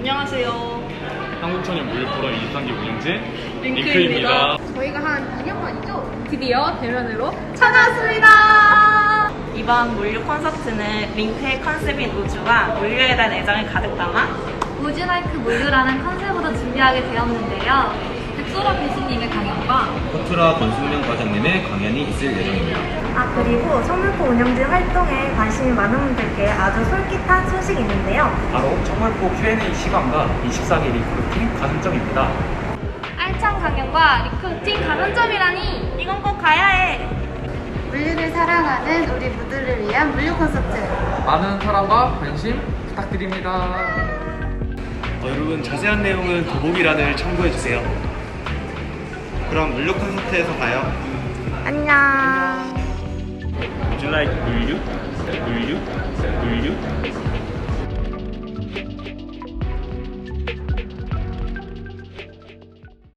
안녕하세요. 한국천연 물포럼 23기 운영진 링크입니다. 저희가 한 2년 만이죠? 드디어 대면으로 찾아왔습니다. 이번 물류 콘서트는 링크의 컨셉인 우주와 물류에 대한 애정을 가득 담아 우즈라이크 물류라는 컨셉으로 준비하게 되었는데요. 백소라 교수님의 강연과 코트라 권순명 과장님의 강연이 있을 예정입니다. 아 그리고 성물포 운영진 활동에 관심이 많은 분들께 아주 솔깃한 소식이 있는데요. 바로 청월포 Q&A 시간과 24기 리크루팅 가산점입니다. 알찬 강연과 리크루팅 가산점이라니 이건 꼭 가야 해. 물류를 사랑하는 우리 부들을 위한 물류 콘서트. 많은 사랑과 관심 부탁드립니다. 어, 여러분 자세한 내용은 더보기란을 참고해주세요. 그럼 물류 콘서트에서 봐요. 안녕. Would you like 물류? 물류? 물류?